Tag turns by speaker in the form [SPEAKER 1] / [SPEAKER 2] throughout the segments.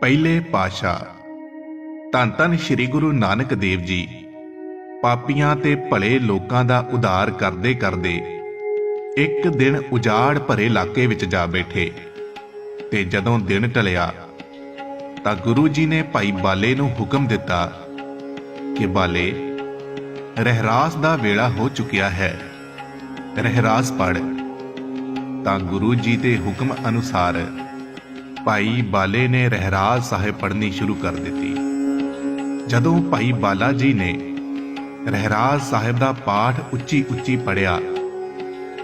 [SPEAKER 1] ਪਹਿਲੇ ਪਾਤਸ਼ਾਹ। ਧੰਨ ਧੰਨ ਸ੍ਰੀ ਗੁਰੂ ਨਾਨਕ ਦੇਵ ਜੀ, ਪਾਪੀਆਂ ਤੇ ਭਲੇ ਲੋਕਾਂ ਦਾ ਉਧਾਰ ਕਰਦੇ ਕਰਦੇ ਇੱਕ ਦਿਨ ਉਜਾੜ ਭਰੇ ਇਲਾਕੇ ਵਿੱਚ ਜਾ ਬੈਠੇ ਤੇ ਜਦੋਂ ਦਿਨ ਢਲਿਆ ਤਾਂ ਗੁਰੂ ਜੀ ਨੇ ਭਾਈ ਬਾਲੇ ਨੂੰ ਹੁਕਮ ਦਿੱਤਾ ਕਿ ਬਾਲੇ, ਰਹਿਰਾਸ ਦਾ ਵੇਲਾ ਹੋ ਚੁੱਕਿਆ ਹੈ, ਰਹਿਰਾਸ ਪੜ ਤਾਂ ਗੁਰੂ ਜੀ ਦੇ ਹੁਕਮ ਅਨੁਸਾਰ ਭਾਈ ਬਾਲੇ ਨੇ ਰਹਿਰਾਜ ਸਾਹਿਬ ਪੜ੍ਹਨੀ ਸ਼ੁਰੂ ਕਰ ਦਿੱਤੀ। ਜਦੋਂ ਭਾਈ ਬਾਲਾ ਜੀ ਨੇ ਰਹਿਰਾਜ ਸਾਹਿਬ ਦਾ ਪਾਠ ਉੱਚੀ ਉੱਚੀ ਪੜਿਆ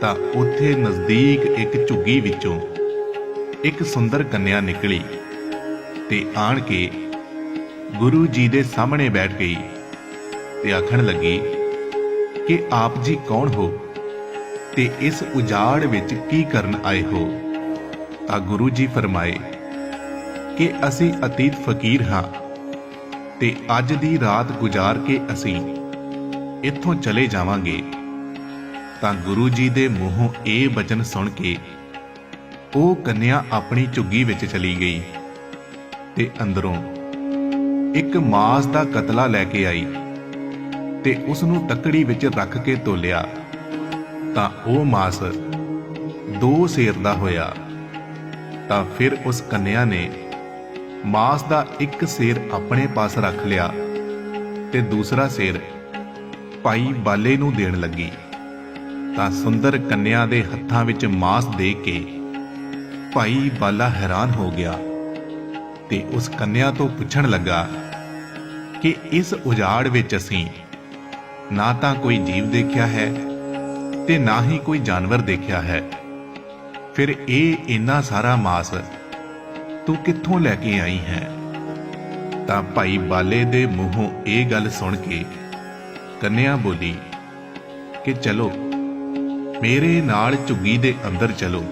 [SPEAKER 1] ਤਾਂ ਉੱਥੇ ਨਜ਼ਦੀਕ ਇੱਕ ਝੁੱਗੀ ਵਿੱਚੋਂ ਇੱਕ ਸੁੰਦਰ ਕੰਨਿਆ ਨਿਕਲੀ ਤੇ ਆਣ ਕੇ ਗੁਰੂ ਜੀ ਦੇ ਸਾਹਮਣੇ ਬੈਠ ਗਈ ਤੇ ਆਖਣ ਲੱਗੀ, ਕਿ ਆਪ ਜੀ ਕੌਣ ਹੋ ਤੇ ਇਸ ਉਜਾੜ ਵਿੱਚ ਕੀ ਕਰਨ ਆਏ ਹੋ? ਤਾਂ ਗੁਰੂ ਜੀ ਫਰਮਾਏ ਕਿ ਅਸੀਂ ਅਤੀਤ ਫਕੀਰ ਹਾਂ ਤੇ ਅੱਜ ਦੀ ਰਾਤ ਗੁਜ਼ਾਰ ਕੇ ਅਸੀਂ ਇੱਥੋਂ ਚਲੇ ਜਾਵਾਂਗੇ। ਤਾਂ ਗੁਰੂ ਜੀ ਦੇ ਮੂੰਹੋਂ ਇਹ ਬਚਨ ਸੁਣ ਕੇ ਉਹ ਕੰਨਿਆ ਆਪਣੀ ਝੁੱਗੀ ਵਿੱਚ ਚਲੀ ਗਈ ਤੇ ਅੰਦਰੋਂ ਇੱਕ ਮਾਸ ਦਾ ਕਤਲਾ ਲੈ ਕੇ ਆਈ ਤੇ ਉਸ ਨੂੰ ਤੱਕੜੀ ਵਿੱਚ ਰੱਖ ਕੇ ਤੋਲਿਆ। ਤਾਂ ਉਹ ਮਾਸ ਦੋ ਸੇਰ ਦਾ ਹੋਇਆ। ਤਾਂ ਫਿਰ ਉਸ ਕੰਨਿਆ ਨੇ ਮਾਸ ਦਾ ਇੱਕ ਸਿਰ ਆਪਣੇ ਪਾਸ ਰੱਖ ਲਿਆ ਤੇ ਦੂਸਰਾ ਸਿਰ ਭਾਈ ਬਾਲੇ ਨੂੰ ਦੇਣ ਲੱਗੀ। ਤਾਂ ਸੁੰਦਰ ਕੰਨਿਆ ਦੇ ਹੱਥਾਂ ਵਿੱਚ ਮਾਸ ਦੇ ਕੇ ਭਾਈ ਬਾਲਾ ਹੈਰਾਨ ਹੋ ਗਿਆ ਤੇ ਉਸ ਕੰਨਿਆ ਤੋਂ ਪੁੱਛਣ ਲੱਗਾ ਕਿ ਇਸ ਉਜਾੜ ਵਿੱਚ ਅਸੀਂ ਨਾ ਤਾਂ ਕੋਈ ਜੀਵ ਦੇਖਿਆ ਹੈ ਤੇ ਨਾ ਹੀ ਕੋਈ ਜਾਨਵਰ ਦੇਖਿਆ ਹੈ। ਫਿਰ ਇਹ ਇੰਨਾ ਸਾਰਾ ਮਾਸ ਤੂੰ ਕਿੱਥੋਂ ਲੈ ਕੇ ਆਈ ਹੈ? ਤਾਂ ਭਾਈ ਬਾਲੇ ਦੇ ਮੂੰਹੋਂ ਇਹ ਗੱਲ ਸੁਣ ਕੇ ਕੰਨਿਆ ਬੋਲੀ, ਕਿ ਚਲੋ, ਮੇਰੇ ਨਾਲ ਝੁੱਗੀ ਦੇ ਅੰਦਰ ਚਲੋ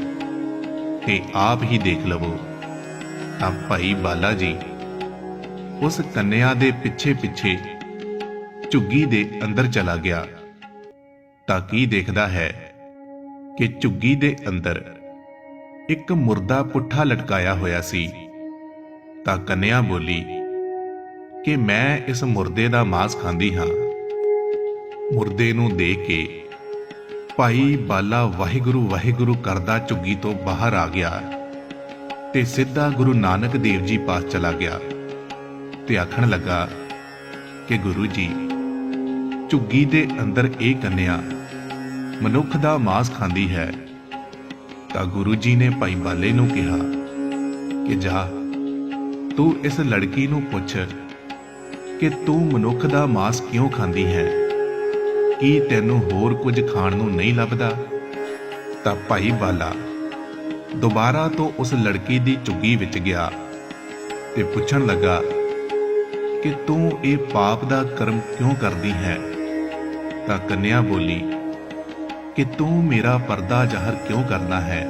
[SPEAKER 1] ਤੇ ਆਪ ਹੀ ਦੇਖ ਲਵੋ। ਤਾਂ ਭਾਈ ਬਾਲਾ ਜੀ ਉਸ ਕੰਨਿਆ ਦੇ ਪਿੱਛੇ ਪਿੱਛੇ ਝੁੱਗੀ ਦੇ ਅੰਦਰ ਚਲਾ ਗਿਆ। ਤਾਂ ਕੀ ਦੇਖਦਾ ਹੈ ਕਿ ਝੁੱਗੀ ਦੇ ਅੰਦਰ ਇੱਕ ਮੁਰਦਾ ਪੁੱਠਾ ਲਟਕਾਇਆ ਹੋਇਆ ਸੀ। ਤਾਂ ਕੰਨਿਆ ਬੋਲੀ, ਕਿ ਮੈਂ ਇਸ ਮੁਰਦੇ ਦਾ ਮਾਸ ਖਾਂਦੀ ਹਾਂ। ਮੁਰਦੇ ਨੂੰ ਦੇਖ ਕੇ ਭਾਈ ਬਾਲਾ ਵਾਹਿਗੁਰੂ ਵਾਹਿਗੁਰੂ ਕਰਦਾ ਝੁੱਗੀ ਤੋਂ ਬਾਹਰ ਆ ਗਿਆ ਤੇ ਸਿੱਧਾ ਗੁਰੂ ਨਾਨਕ ਦੇਵ ਜੀ ਪਾਸ ਚਲਾ ਗਿਆ ਤੇ ਆਖਣ ਲੱਗਾ ਕਿ ਗੁਰੂ ਜੀ, ਝੁੱਗੀ ਦੇ ਅੰਦਰ ਇਹ ਕੰਨਿਆ ਮਨੁੱਖ ਦਾ ਮਾਸ ਖਾਂਦੀ ਹੈ। ਤਾਂ ਗੁਰੂ ਜੀ ਨੇ ਭਾਈ ਬਾਲੇ ਨੂੰ ਕਿਹਾ ਕਿ ਜਾ, ਤੂੰ ਇਸ ਲੜਕੀ ਨੂੰ ਪੁੱਛ ਕਿ ਤੂੰ ਮਨੁੱਖ ਦਾ ਮਾਸ ਕਿਉਂ ਖਾਂਦੀ ਹੈ? ਕੀ ਤੈਨੂੰ ਹੋਰ ਕੁਝ ਖਾਣ ਨੂੰ ਨਹੀਂ ਲੱਭਦਾ? ਤਾਂ ਭਾਈ ਬਾਲਾ ਦੁਬਾਰਾ ਤੋਂ ਉਸ ਲੜਕੀ ਦੀ ਝੁੱਗੀ ਵਿੱਚ ਗਿਆ ਤੇ ਪੁੱਛਣ ਲੱਗਾ ਕਿ ਤੂੰ ਇਹ ਪਾਪ ਦਾ ਕਰਮ ਕਿਉਂ ਕਰਦੀ ਹੈ? ਤਾਂ ਕੰਨਿਆ ਬੋਲੀ ਕਿ ਤੂੰ ਮੇਰਾ ਪਰਦਾ ਜ਼ਾਹਰ ਕਿਉਂ ਕਰਨਾ ਹੈ?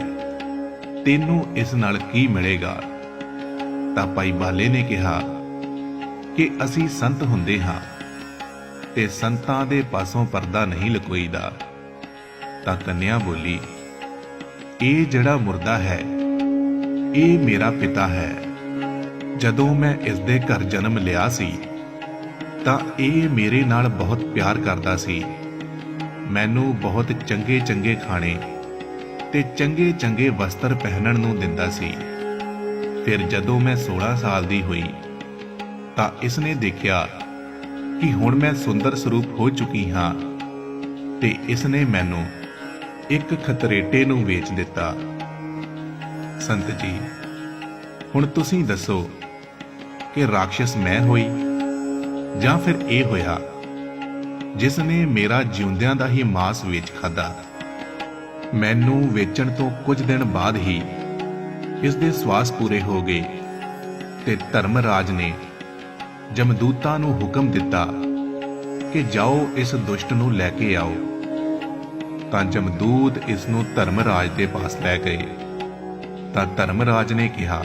[SPEAKER 1] ਤੈਨੂੰ ਇਸ ਨਾਲ ਕੀ ਮਿਲੇਗਾ? ਤਾਂ ਭਾਈ ਬਾਲੇ ਨੇ ਕਿਹਾ, ਕਿ ਅਸੀਂ ਸੰਤ ਹੁੰਦੇ ਹਾਂ ਤੇ ਸੰਤਾਂ ਦੇ ਪਾਸੋਂ ਪਰਦਾ ਨਹੀਂ ਲਕੋਈਦਾ। ਤਾਂ ਕੰਨਿਆ ਬੋਲੀ, ਇਹ ਜਿਹੜਾ ਮੁਰਦਾ ਹੈ, ਇਹ ਮੇਰਾ ਪਿਤਾ ਹੈ। ਜਦੋਂ ਮੈਂ ਇਸ ਦੇ ਘਰ ਜਨਮ ਲਿਆ ਸੀ, ਤਾਂ ਇਹ ਮੇਰੇ ਨਾਲ ਬਹੁਤ ਪਿਆਰ ਕਰਦਾ ਸੀ। ਮੈਨੂੰ ਬਹੁਤ ਚੰਗੇ ਚੰਗੇ ਖਾਣੇ ਤੇ ਚੰਗੇ ਚੰਗੇ ਵਸਤਰ ਪਹਿਨਣ ਨੂੰ ਦਿੰਦਾ ਸੀ। ਫਿਰ ਜਦੋਂ ਮੈਂ 16 ਸਾਲ ਦੀ ਹੋਈ, ਤਾਂ ਇਸਨੇ ਦੇਖਿਆ ਕਿ ਹੁਣ ਮੈਂ ਸੁੰਦਰ ਸਰੂਪ ਹੋ ਚੁੱਕੀ ਹਾਂ ਤੇ ਇਸਨੇ ਮੈਨੂੰ ਇੱਕ ਖਤਰੇਟੇ ਨੂੰ ਵੇਚ ਦਿੱਤਾ। ਸੰਤ ਜੀ, ਹੁਣ ਤੁਸੀਂ ਦੱਸੋ ਕਿ ਰਾਖਸ਼ ਮੈਂ ਹੋਈ ਜਾਂ ਫਿਰ ਇਹ ਹੋਇਆ? ਜਿਸ ਨੇ ਮੇਰਾ ਜਿਉਂਦਿਆਂ ਦਾ ਹੀ ਮਾਸ ਵੇਚ ਖਾਦਾ ਮੈਨੂੰ ਵੇਚਣ ਤੋਂ ਕੁਝ ਦਿਨ ਬਾਅਦ ਹੀ ਇਸ ਦੇ ਸਵਾਸ ਪੂਰੇ ਹੋ ਗਏ ਤੇ ਧਰਮਰਾਜ ਨੇ ਜਮਦੂਤਾਂ ਨੂੰ ਹੁਕਮ ਦਿੱਤਾ ਕਿ ਜਾਓ ਇਸ ਦੁਸ਼ਟ ਨੂੰ ਲੈ ਕੇ ਆਓ। ਤਾਂ ਜਮਦੂਤ ਇਸ ਨੂੰ ਧਰਮਰਾਜ ਦੇ ਪਾਸ ਲੈ ਗਏ। ਤਾਂ ਧਰਮਰਾਜ ਨੇ ਕਿਹਾ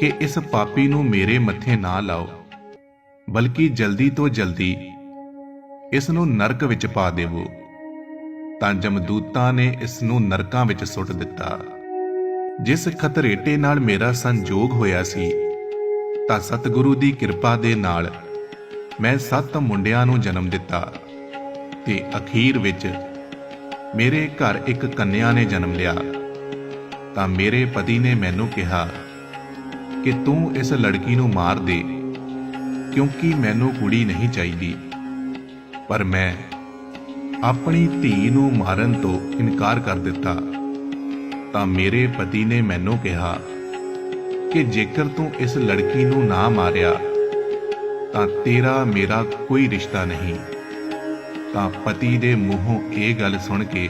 [SPEAKER 1] ਕਿ ਇਸ ਪਾਪੀ ਨੂੰ ਮੇਰੇ ਮੱਥੇ ਨਾ ਲਾਓ, ਬਲਕਿ ਜਲਦੀ ਤੋਂ ਜਲਦੀ ਇਸ ਨੂੰ ਨਰਕ ਵਿੱਚ ਪਾ ਦੇਵੋ। ਤਾਂ ਜਮਦੂਤਾਂ ਨੇ ਇਸ ਨੂੰ ਨਰਕਾਂ ਵਿੱਚ ਸੁੱਟ ਦਿੱਤਾ। ਜਿਸ ਖਤਰੇਟੇ ਨਾਲ ਮੇਰਾ ਸੰਜੋਗ ਹੋਇਆ ਸੀ, ਤਾਂ ਸਤਿਗੁਰੂ ਦੀ ਕਿਰਪਾ ਦੇ ਨਾਲ ਮੈਂ ਸੱਤ ਮੁੰਡਿਆਂ ਨੂੰ ਜਨਮ ਦਿੱਤਾ। ਤੇ ਅਖੀਰ ਵਿੱਚ ਮੇਰੇ ਘਰ ਇੱਕ ਕੰਨਿਆ ਨੇ ਜਨਮ ਲਿਆ। ਤਾਂ ਮੇਰੇ ਪਤੀ ਨੇ ਮੈਨੂੰ ਕਿਹਾ ਕਿ ਤੂੰ ਇਸ ਲੜਕੀ ਨੂੰ ਮਾਰ ਦੇ, ਕਿਉਂਕਿ ਮੈਨੂੰ ਕੁੜੀ ਨਹੀਂ ਚਾਹੀਦੀ। ਪਰ ਮੈਂ ਆਪਣੀ ਧੀ ਨੂੰ ਮਾਰਨ ਤੋਂ ਇਨਕਾਰ ਕਰ ਦਿੱਤਾ, ਤਾਂ ਮੇਰੇ ਪਤੀ ਨੇ ਮੈਨੂੰ ਕਿਹਾ ਕਿ ਜੇਕਰ ਤੂੰ ਇਸ ਲੜਕੀ ਨੂੰ ਨਾ ਮਾਰਿਆ, ਤਾਂ ਤੇਰਾ ਮੇਰਾ ਕੋਈ ਰਿਸ਼ਤਾ ਨਹੀਂ। ਤਾਂ ਪਤੀ ਦੇ ਮੂੰਹੋਂ ਇਹ ਗੱਲ ਸੁਣ ਕੇ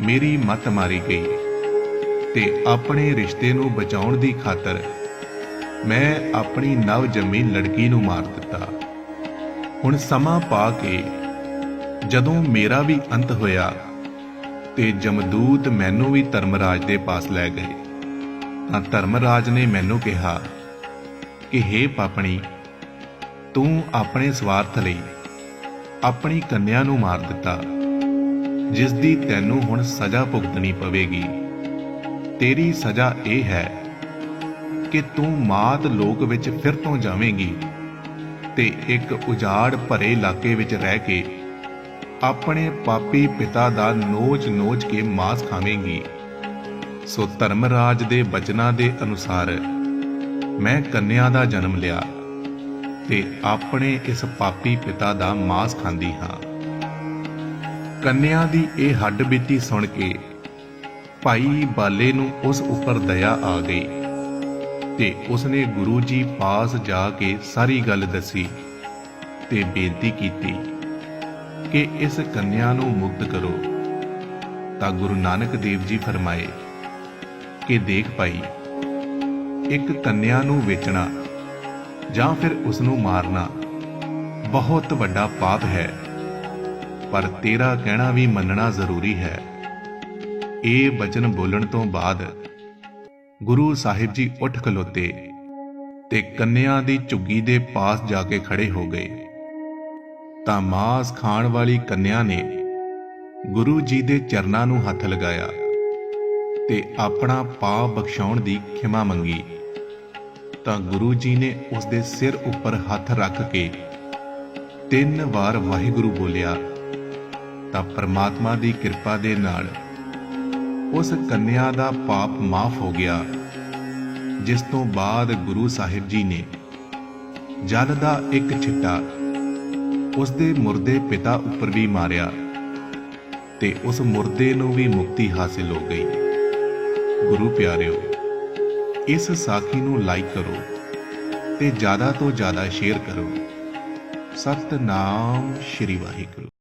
[SPEAKER 1] ਮੇਰੀ ਮੱਤ ਮਾਰੀ ਗਈ ਤੇ ਆਪਣੇ ਰਿਸ਼ਤੇ ਨੂੰ ਬਚਾਉਣ ਦੀ ਖਾਤਰ ਮੈਂ ਆਪਣੀ ਨਵ ਜੰਮੀ ਲੜਕੀ ਨੂੰ ਮਾਰ ਦਿੱਤਾ। ਹੁਣ ਸਮਾਂ ਪਾ ਕੇ ਜਦੋਂ ਮੇਰਾ ਵੀ ਅੰਤ ਹੋਇਆ ਤੇ ਜਮਦੂਤ ਮੈਨੂੰ ਵੀ ਧਰਮਰਾਜ ਦੇ ਪਾਸ ਲੈ ਗਏ, ਤਾਂ ਧਰਮਰਾਜ ਨੇ ਮੈਨੂੰ ਕਿਹਾ ਕਿ हे ਪਾਪਣੀ, ਤੂੰ ਆਪਣੇ ਸਵਾਰਥ ਲਈ ਆਪਣੀ ਕੰਨਿਆ ਨੂੰ ਮਾਰ ਦਿੱਤਾ ਜਿਸ ਦੀ ਤੈਨੂੰ ਹੁਣ ਸਜ਼ਾ ਭੁਗਤਣੀ ਪਵੇਗੀ। ਤੇਰੀ ਸਜ਼ਾ ਇਹ ਹੈ ਕਿ ਤੂੰ ਮਾਤ ਲੋਕ ਵਿੱਚ ਫਿਰ ਤੋਂ ਜਾਵੇਂਗੀ। ਤੇ ਇੱਕ ਉਜਾੜ ਭਰੇ ਇਲਾਕੇ ਵਿੱਚ ਰਹਿ ਕੇ ਆਪਣੇ ਪਾਪੀ ਪਿਤਾ ਦਾ ਨੋਚ-ਨੋਚ ਕੇ ਮਾਸ ਖਾਵੇਂਗੀ। ਸੋ ਧਰਮਰਾਜ ਦੇ ਬਚਨਾਂ ਦੇ ਅਨੁਸਾਰ ਮੈਂ ਕੰਨਿਆ ਦਾ ਜਨਮ ਲਿਆ ਤੇ ਆਪਣੇ ਇਸ ਪਾਪੀ ਪਿਤਾ ਦਾ ਮਾਸ ਖਾਂਦੀ ਹਾਂ। ਕੰਨਿਆ ਦੀ ਇਹ ਹੱਡ ਬੀਤੀ ਸੁਣ ਕੇ ਭਾਈ ਬਾਲੇ ਨੂੰ ਉਸ ਉੱਪਰ ਦਇਆ ਆ ਗਈ। ਤੇ ਉਸਨੇ ਗੁਰੂ ਜੀ ਪਾਸ ਜਾ ਕੇ ਸਾਰੀ ਗੱਲ ਦੱਸੀ ਤੇ ਬੇਨਤੀ ਕੀਤੀ ਕਿ ਇਸ ਕੰਨਿਆ ਨੂੰ ਮੁਕਤ ਕਰੋ। ਤਾਂ ਗੁਰੂ ਨਾਨਕ ਦੇਵ ਜੀ ਫਰਮਾਏ ਕਿ ਦੇਖ ਭਾਈ, ਇੱਕ ਕੰਨਿਆ ਨੂੰ ਵੇਚਣਾ ਜਾਂ ਫਿਰ ਉਸ ਨੂੰ ਮਾਰਨਾ ਬਹੁਤ ਵੱਡਾ ਪਾਪ ਹੈ, ਪਰ ਤੇਰਾ ਕਹਿਣਾ ਵੀ ਮੰਨਣਾ ਜ਼ਰੂਰੀ ਹੈ। ਇਹ ਬਚਨ ਬੋਲਣ ਤੋਂ ਬਾਅਦ ਗੁਰੂ ਸਾਹਿਬ ਜੀ ਉੱਠ ਖਲੋਤੇ ਤੇ ਕੰਨਿਆ ਦੀ ਝੁੱਗੀ ਦੇ ਪਾਸ ਜਾ ਕੇ ਖੜੇ ਹੋ ਗਏ। ਤਾਂ ਮਾਸ ਖਾਣ ਵਾਲੀ ਕੰਨਿਆ ਨੇ ਗੁਰੂ ਜੀ ਦੇ ਚਰਨਾਂ ਨੂੰ ਹੱਥ ਲਗਾਇਆ ਤੇ ਆਪਣਾ ਪਾਪ ਬਖਸ਼ਾਉਣ ਦੀ ਖਿਮਾ ਮੰਗੀ। ਤਾਂ ਗੁਰੂ ਜੀ ਨੇ ਉਸ ਦੇ ਸਿਰ ਉੱਪਰ ਹੱਥ ਰੱਖ ਕੇ ਤਿੰਨ ਵਾਰ ਵਾਹਿਗੁਰੂ ਬੋਲਿਆ, ਤਾਂ ਪ੍ਰਮਾਤਮਾ ਦੀ ਕਿਰਪਾ ਦੇ ਨਾਲ ਉਸ ਕੰਨਿਆ ਦਾ ਪਾਪ ਮਾਫ ਹੋ ਗਿਆ, ਜਿਸ ਤੋਂ ਬਾਅਦ ਗੁਰੂ ਸਾਹਿਬ ਜੀ ਨੇ ਜਲ ਦਾ ਇੱਕ ਛਿੱਟਾ ਉਸ ਦੇ ਮੁਰਦੇ ਪਿਤਾ ਉੱਪਰ ਵੀ ਮਾਰਿਆ ਤੇ ਉਸ ਮੁਰਦੇ ਨੂੰ ਵੀ ਮੁਕਤੀ ਹਾਸਿਲ ਹੋ ਗਈ। ਗੁਰੂ ਪਿਆਰਿਓ, ਇਸ ਸਾਖੀ ਨੂੰ ਲਾਈਕ ਕਰੋ ਤੇ ਜ਼ਿਆਦਾ ਤੋਂ ਜ਼ਿਆਦਾ ਸ਼ੇਅਰ ਕਰੋ। ਸਤਨਾਮ ਸ਼੍ਰੀ ਵਾਹਿਗੁਰੂ।